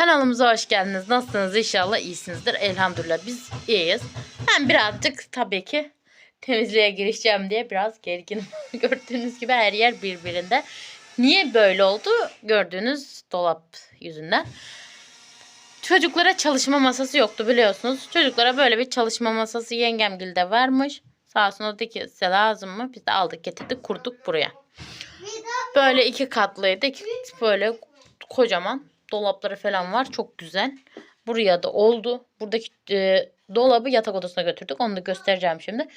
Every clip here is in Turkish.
Kanalımıza hoş geldiniz. Nasılsınız? İnşallah iyisinizdir. Elhamdülillah biz iyiyiz. Ben birazcık tabii ki temizliğe girişeceğim diye biraz gerginim. Gördüğünüz gibi her yer birbirinde. Niye böyle oldu? Gördüğünüz dolap yüzünden. Çocuklara çalışma masası yoktu biliyorsunuz. Çocuklara böyle bir çalışma masası yengemgilde varmış. Sağ olsun o dedi ki size lazım mı? Biz de aldık getirdik kurduk buraya. Böyle iki katlıydı. Böyle kocaman dolapları falan var. Çok güzel. Buraya da oldu. Buradaki e, dolabı yatak odasına götürdük. Onu da göstereceğim şimdi.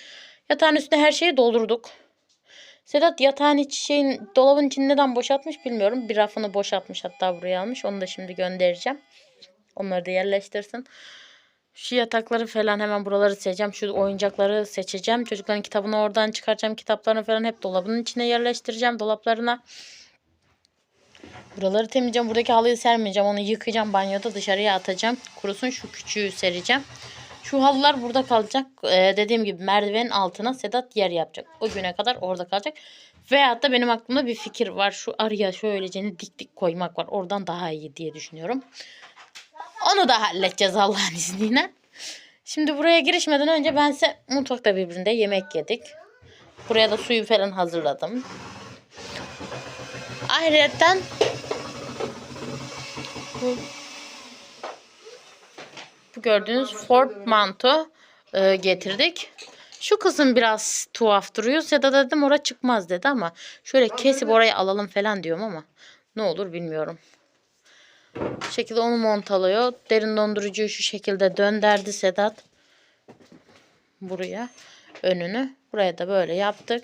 Yatağın üstüne her şeyi doldurduk. Sedat yatağın iç şeyin dolabın içini neden boşaltmış bilmiyorum. Bir rafını boşaltmış hatta buraya almış. Onu da şimdi göndereceğim. Onları da yerleştirsin. Şu yatakları falan hemen buraları seçeceğim. Şu oyuncakları seçeceğim. Çocukların kitabını oradan çıkaracağım. Kitaplarını falan hep dolabının içine yerleştireceğim. Dolaplarına. Buraları temizleyeceğim. Buradaki halıyı sermeyeceğim. Onu yıkayacağım. Banyoda dışarıya atacağım. Kurusun şu küçüğü sereceğim. Şu halılar burada kalacak. Ee, dediğim gibi merdivenin altına Sedat yer yapacak. O güne kadar orada kalacak. Veyahut da benim aklımda bir fikir var. Şu araya şöylece dik dik koymak var. Oradan daha iyi diye düşünüyorum. Onu da halledeceğiz Allah'ın izniyle. Şimdi buraya girişmeden önce ben size mutfakta birbirinde yemek yedik. Buraya da suyu falan hazırladım. Ayrıca bu, bu gördüğünüz Ford manto e, getirdik. Şu kızım biraz tuhaf duruyor. Seda dedim oraya çıkmaz dedi ama şöyle kesip orayı alalım falan diyorum ama ne olur bilmiyorum. Bu şekilde onu montalıyor. Derin dondurucuyu şu şekilde dönderdi Sedat. Buraya önünü. Buraya da böyle yaptık.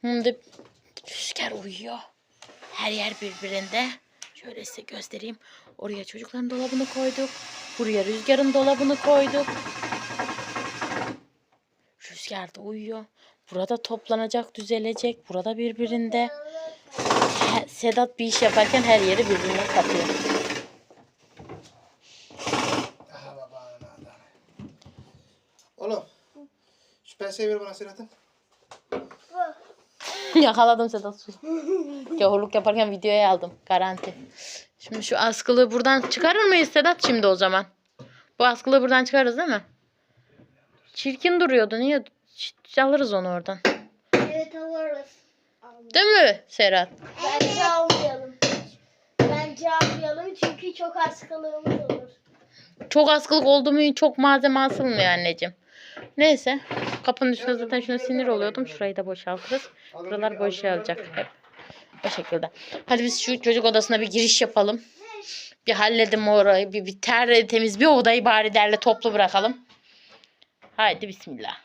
Şimdi rüzgar uyuyor. Her yer birbirinde. Şöyle size göstereyim. Oraya çocukların dolabını koyduk. Buraya rüzgarın dolabını koyduk. Rüzgar da uyuyor. Burada toplanacak, düzelecek. Burada birbirinde. Sedat bir iş yaparken her yeri birbirine katıyor. Oğlum. Şu penseyi ver bana Serhat'ım. Yakaladım Sedat su. Gavurluk yaparken videoya aldım. Garanti. Şimdi şu askılığı buradan çıkarır mıyız Sedat şimdi o zaman? Bu askılığı buradan çıkarırız değil mi? Çirkin duruyordu. Niye? Ç- Alırız onu oradan. Evet alırız. Değil mi Serhat? Bence almayalım. Bence almayalım çünkü çok hastalığımız olur. Çok askılık oldu mu çok malzeme asılmıyor anneciğim. Neyse. Kapının üstüne zaten şuna sinir oluyordum. Şurayı da boşaltırız. Buralar boşalacak hep. O şekilde. Hadi biz şu çocuk odasına bir giriş yapalım. Bir halledim orayı. Bir, bir ter temiz bir odayı bari derle toplu bırakalım. Haydi bismillah.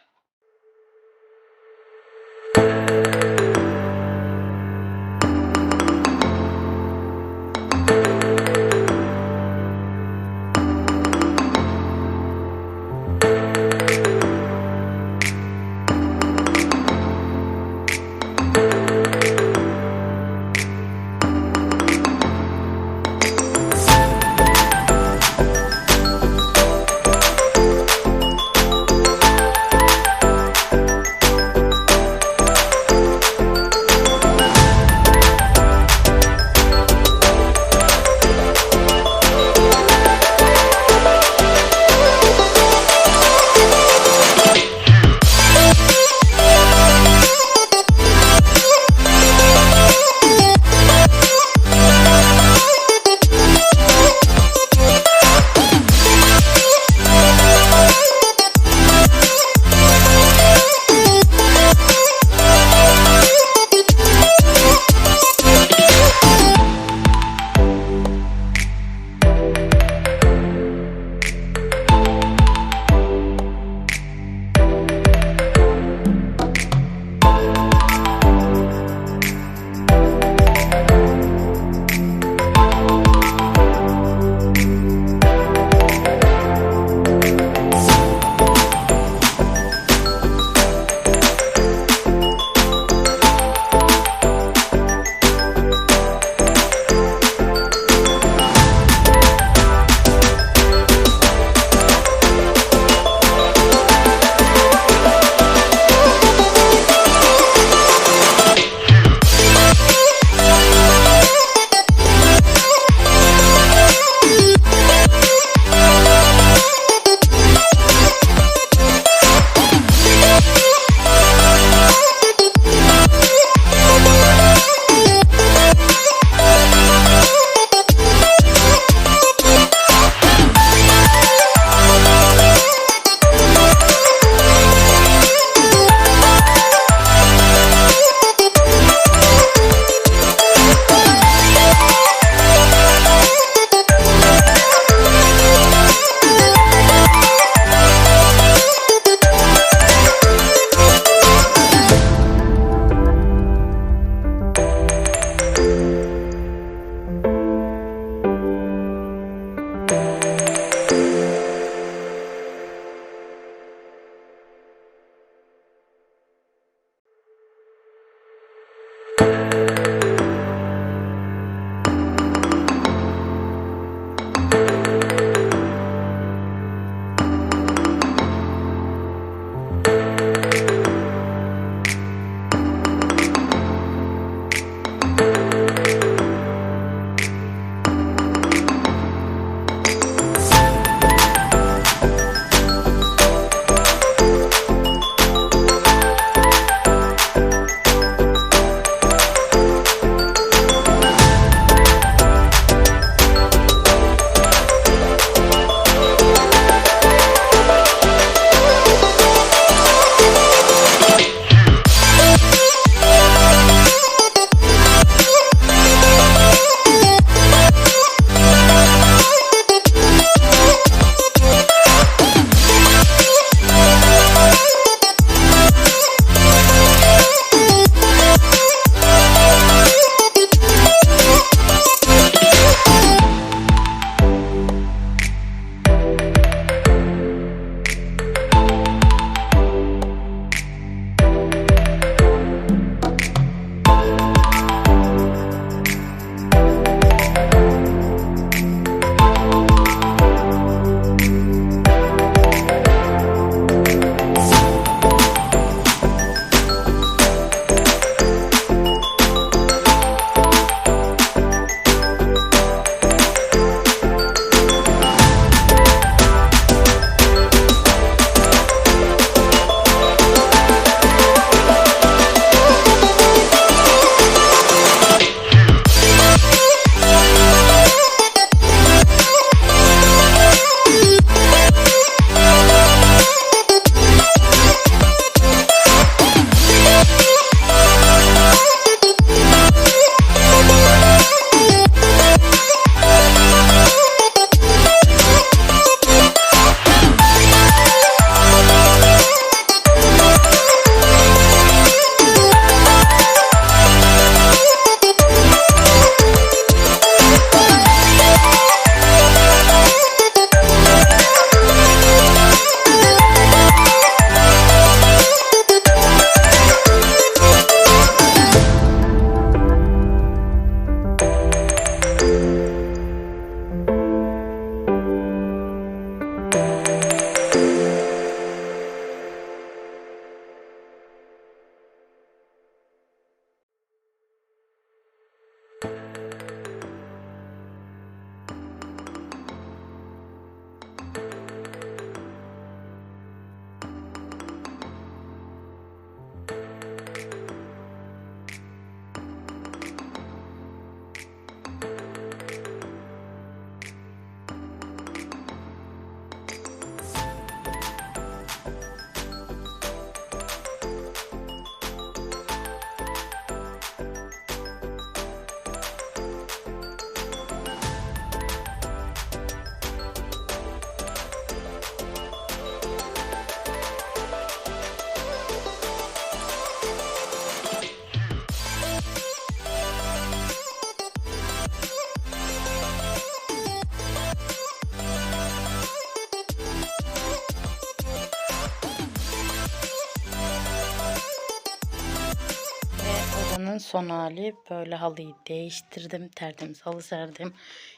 Ve odanın son hali böyle halıyı değiştirdim. Tertemiz halı serdim.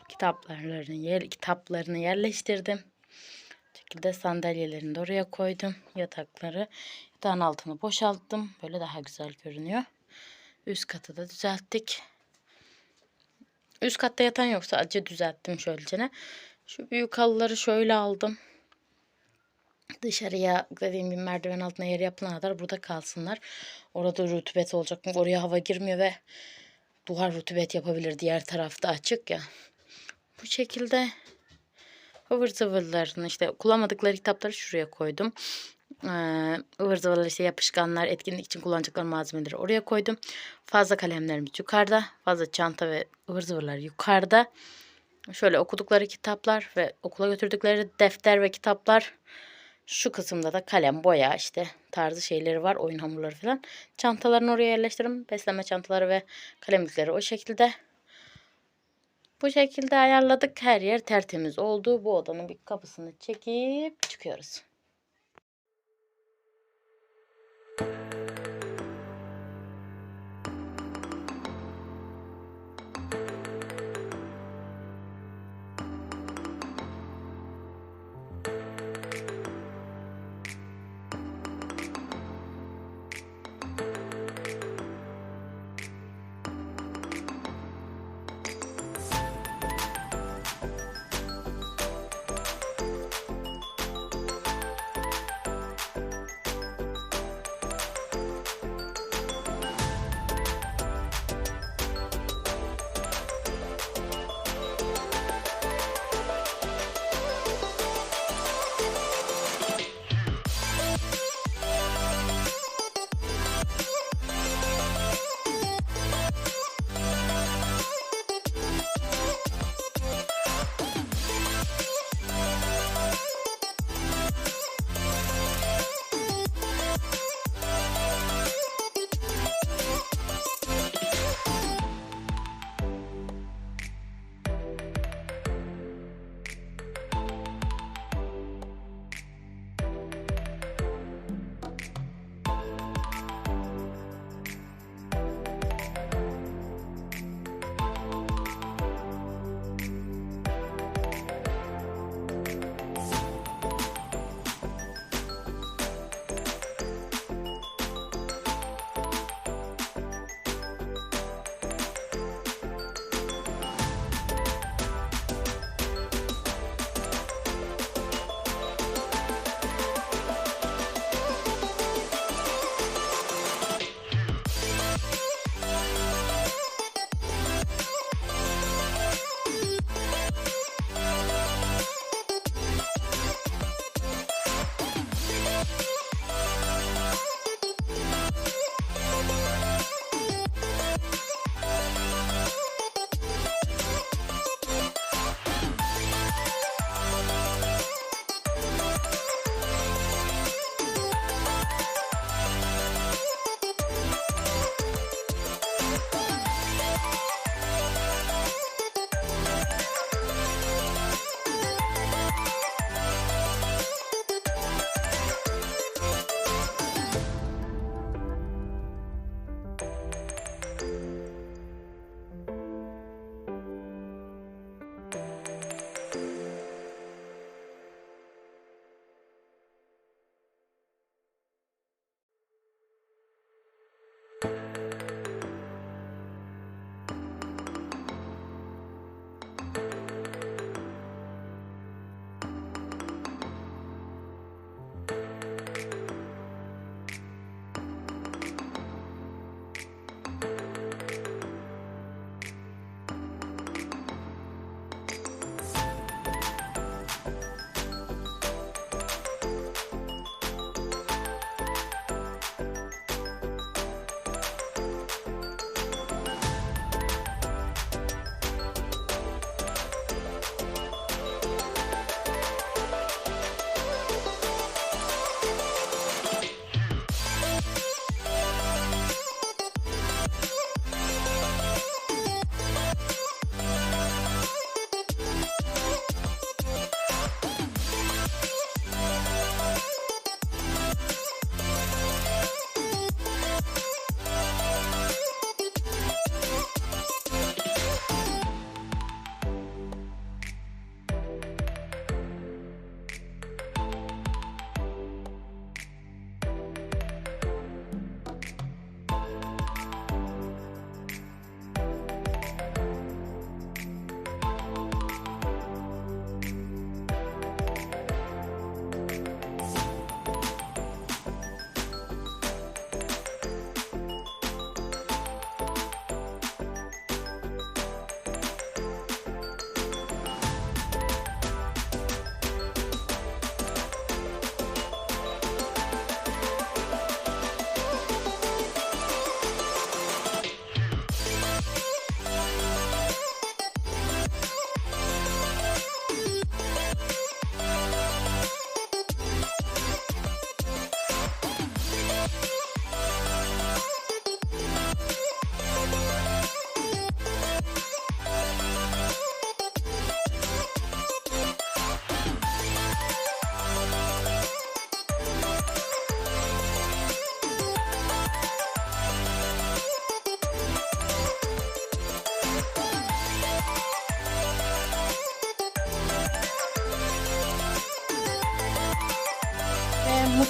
Kitaplarını, yer, kitaplarını yerleştirdim. Bu şekilde sandalyelerini de oraya koydum. Yatakları. Yatağın altını boşalttım. Böyle daha güzel görünüyor. Üst katı da düzelttik. Üst katta yatan yok. Sadece düzelttim şöylecene. Şu büyük halıları şöyle aldım. Dışarıya dediğim gibi merdiven altına yer yapılana kadar burada kalsınlar. Orada rutubet olacak. Oraya hava girmiyor ve duvar rutubet yapabilir. Diğer tarafta açık ya. Bu şekilde ıvır zıvırlarını işte kullanmadıkları kitapları şuraya koydum. Ee, ıvır zıvırlar işte yapışkanlar, etkinlik için kullanacakları malzemeleri oraya koydum. Fazla kalemlerimiz yukarıda. Fazla çanta ve ıvır zıvırlar yukarıda. Şöyle okudukları kitaplar ve okula götürdükleri defter ve kitaplar şu kısımda da kalem, boya işte tarzı şeyleri var. Oyun hamurları falan. Çantalarını oraya yerleştiririm. Besleme çantaları ve kalemlikleri o şekilde. Bu şekilde ayarladık. Her yer tertemiz oldu. Bu odanın bir kapısını çekip çıkıyoruz.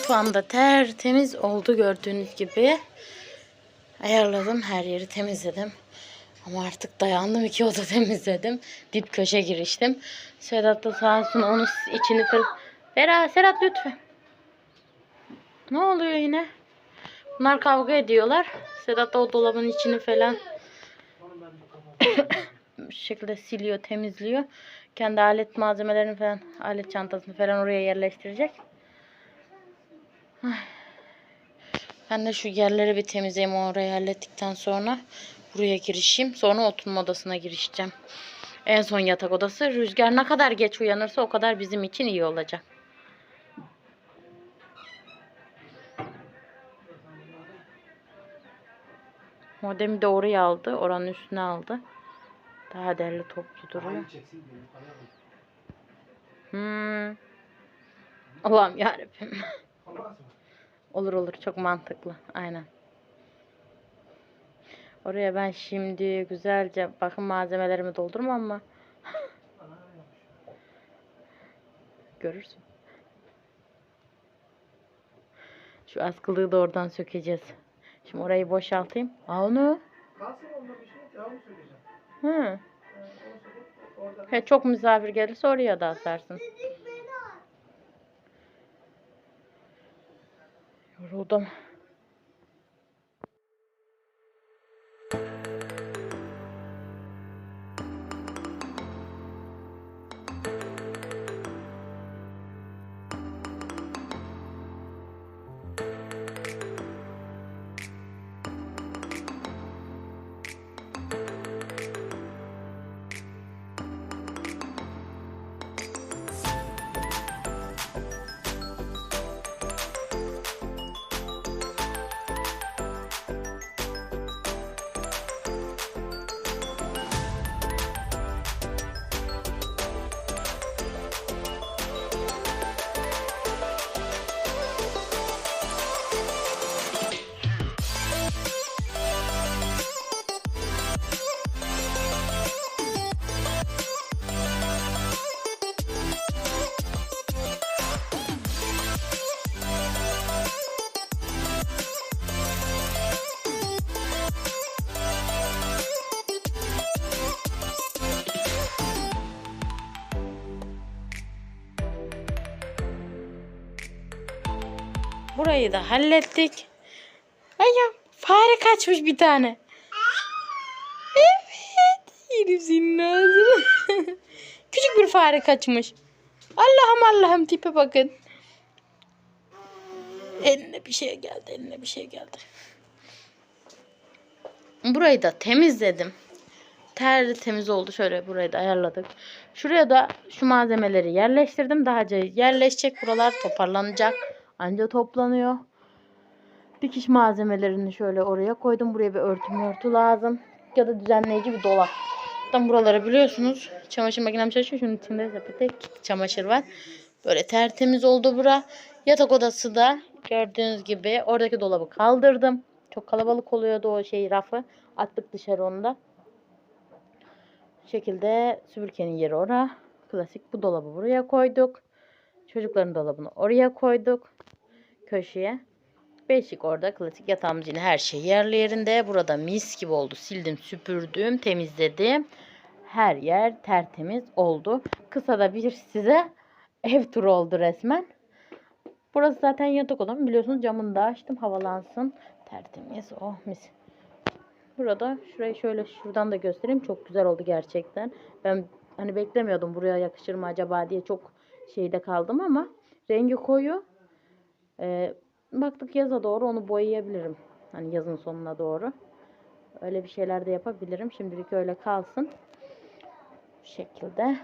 Mutfağımda tertemiz oldu gördüğünüz gibi. Ayarladım her yeri temizledim. Ama artık dayandım iki oda temizledim. Dip köşe giriştim. Sedat da sağ olsun onun içini fır... Vera, Sedat lütfen. Ne oluyor yine? Bunlar kavga ediyorlar. Sedat da o dolabın içini falan bu şekilde siliyor, temizliyor. Kendi alet malzemelerini falan, alet çantasını falan oraya yerleştirecek. Ben de şu yerleri bir temizleyeyim orayı hallettikten sonra buraya girişeyim. Sonra oturma odasına girişeceğim. En son yatak odası. Rüzgar ne kadar geç uyanırsa o kadar bizim için iyi olacak. Modemi de oraya aldı. Oranın üstüne aldı. Daha derli toplu duruyor. Hmm. Allah'ım yarabbim. Olur olur çok mantıklı. Aynen. Oraya ben şimdi güzelce bakım malzemelerimi doldurmam mı? Görürsün. Şu askılığı da oradan sökeceğiz. Şimdi orayı boşaltayım. Aa onu. Kalsın onda bir şey. Söyleyeceğim. Hı. Yani onu orada He, çok misafir gelirse oraya da asarsın. Yoruldum. Burayı da hallettik. Ay ya fare kaçmış bir tane. Evet. Yerim ağzını. Küçük bir fare kaçmış. Allah'ım Allah'ım tipe bakın. Eline bir şey geldi. Eline bir şey geldi. Burayı da temizledim. Terli temiz oldu. Şöyle burayı da ayarladık. Şuraya da şu malzemeleri yerleştirdim. Daha yerleşecek. Buralar toparlanacak. Anca toplanıyor. Dikiş malzemelerini şöyle oraya koydum. Buraya bir örtü örtü lazım. Ya da düzenleyici bir dolap. Tam buraları biliyorsunuz. Çamaşır makinem çalışıyor. Şunun içinde sepete çamaşır var. Böyle tertemiz oldu bura. Yatak odası da gördüğünüz gibi oradaki dolabı kaldırdım. Çok kalabalık oluyordu o şey rafı. Attık dışarı onu da. Bu şekilde süpürgenin yeri ora. Klasik bu dolabı buraya koyduk. Çocukların dolabını oraya koyduk. Köşeye. Beşik orada klasik yatağımız yine her şey yerli yerinde. Burada mis gibi oldu. Sildim, süpürdüm, temizledim. Her yer tertemiz oldu. Kısa da bir size ev turu oldu resmen. Burası zaten yatak odam. Biliyorsunuz camını da açtım havalansın. Tertemiz. Oh mis. Burada şurayı şöyle şuradan da göstereyim. Çok güzel oldu gerçekten. Ben hani beklemiyordum buraya yakışır mı acaba diye çok şeyde kaldım ama rengi koyu. Ee, baktık yaza doğru onu boyayabilirim. Hani yazın sonuna doğru. Öyle bir şeyler de yapabilirim. Şimdilik öyle kalsın. Bu şekilde.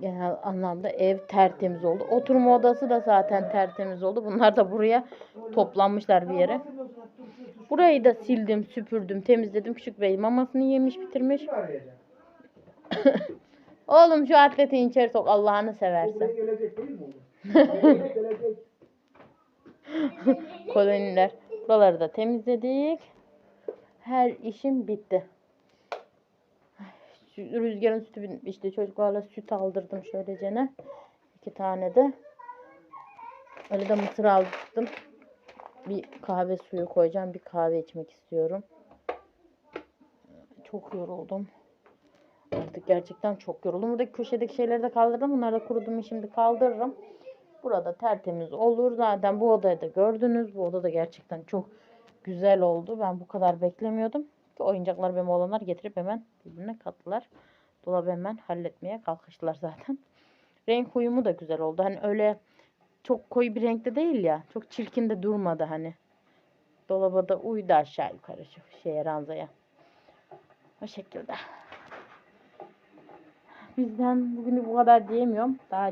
Genel anlamda ev tertemiz oldu. Oturma odası da zaten tertemiz oldu. Bunlar da buraya toplanmışlar bir yere. Burayı da sildim, süpürdüm, temizledim. Küçük bey mamasını yemiş, bitirmiş. Oğlum şu atleti içeri sok Allah'ını seversen. Koloniler. Buraları da temizledik. Her işim bitti. Rüzgarın sütü bitmişti. Çocuklarla süt aldırdım şöylecene. İki tane de. Öyle de mısır aldım. Bir kahve suyu koyacağım. Bir kahve içmek istiyorum. Çok yoruldum. Artık gerçekten çok yoruldum. Buradaki köşedeki şeyleri de kaldırdım. Bunları da kuruduğumu şimdi kaldırırım. Burada tertemiz olur. Zaten bu odayı da gördünüz. Bu oda da gerçekten çok güzel oldu. Ben bu kadar beklemiyordum. Ki oyuncaklar benim olanlar getirip hemen birbirine kattılar. Dolabı hemen halletmeye kalkıştılar zaten. Renk uyumu da güzel oldu. Hani öyle çok koyu bir renkte değil ya. Çok çirkin de durmadı hani. Dolaba da uydu aşağı yukarı şu şeye ranzaya. O şekilde. Bizden bugün bu kadar diyemiyorum. Daha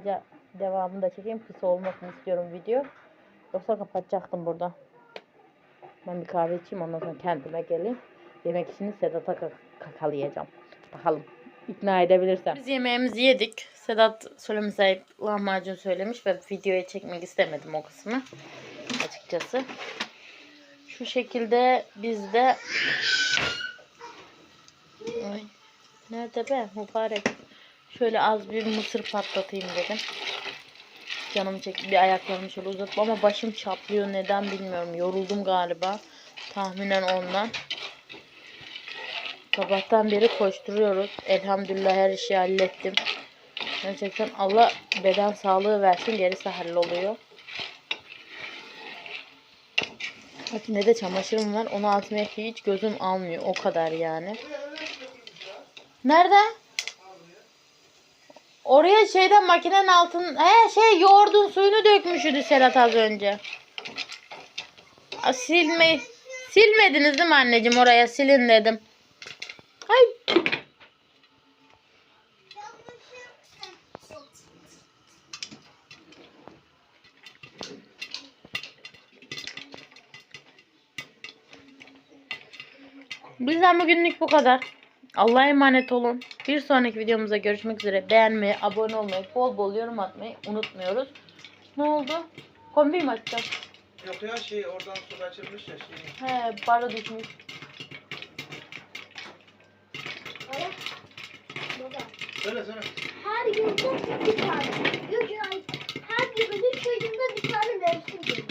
devamını da çekeyim. Kısa olmasını istiyorum video. Yoksa kapatacaktım burada. Ben bir kahve içeyim ondan sonra kendime geleyim. Yemek işini Sedat'a kak- kakalayacağım. Bakalım ikna edebilirsem. Biz yemeğimizi yedik. Sedat söylemeseyip lahmacun söylemiş ve videoya çekmek istemedim o kısmı. Açıkçası. Şu şekilde biz de Ay, nerede be mübarek. Şöyle az bir mısır patlatayım dedim. Canım çekti bir ayaklarımı şöyle uzatıp ama başım çatlıyor neden bilmiyorum. Yoruldum galiba. Tahminen ondan. Sabahtan beri koşturuyoruz. Elhamdülillah her işi hallettim. Gerçekten Allah beden sağlığı versin gerisi halloluyor. Makinede çamaşırım var. Onu atmaya hiç gözüm almıyor. O kadar yani. Nerede? Oraya şeyden makinenin altın he şey yoğurdun suyunu dökmüşydü Serhat az önce. Silme silmediniz değil mi anneciğim oraya silin dedim. Ay. Bizden bugünlük bu kadar. Allah'a emanet olun. Bir sonraki videomuzda görüşmek üzere. Beğenmeyi, abone olmayı, bol bol yorum atmayı unutmuyoruz. Ne oldu? Kombi mi açacağız? Yok ya şey oradan su kaçırmış ya şey. He baro düşmüş. Ara. Söyle söyle. Her yılda bir tane. Üç. Her yılda üç ayında bir tane mevsim geliyor.